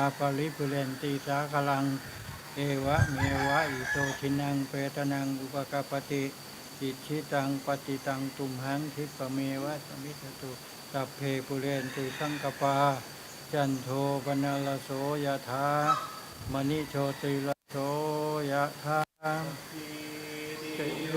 าปริปุเรนติสาคลัง เอวะเมวะอิโตทินังเปตนังอุปกปปติอิชิตังปฏิตังตุมหังทิปเมวะสมิจตุสัพเพปุเรนติสังกปา จันโทปนลโสยถามณิโชติลโสยถาติโย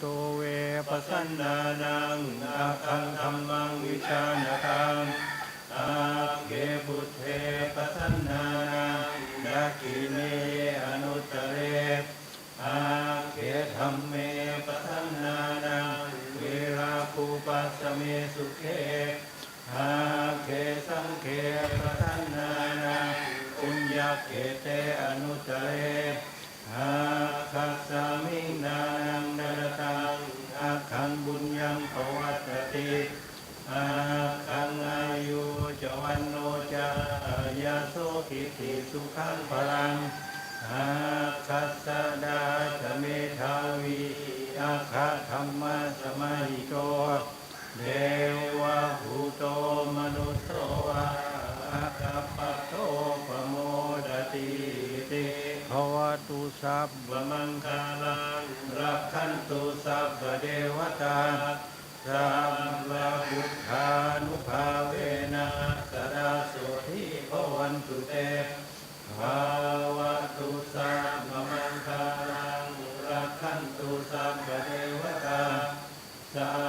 โตเวปสันนานังนาคังธรรมังวิชาณตังอาเกพุทเทปสันนานังนาคิเนอนุตเรอาเกธรรมเมปสันนานังเวราภูปัสเมสุเขอาเขสังเขปสันนานังปุญญาเกเตอนุตเรอา ยาโสกิติสุขังพลังอาคัสสะดาชเมทาวีอาคาธรรมะสมัยโตเดวะภูโตมนุสโสวะอาคาปโตปโมดติติภวตุสัพพมังคาลังรักขันตุสัพพเดวตาสัมมาพุทธา เตาวตุสัมมังคารังรักขันตุสัมปเทวตาสา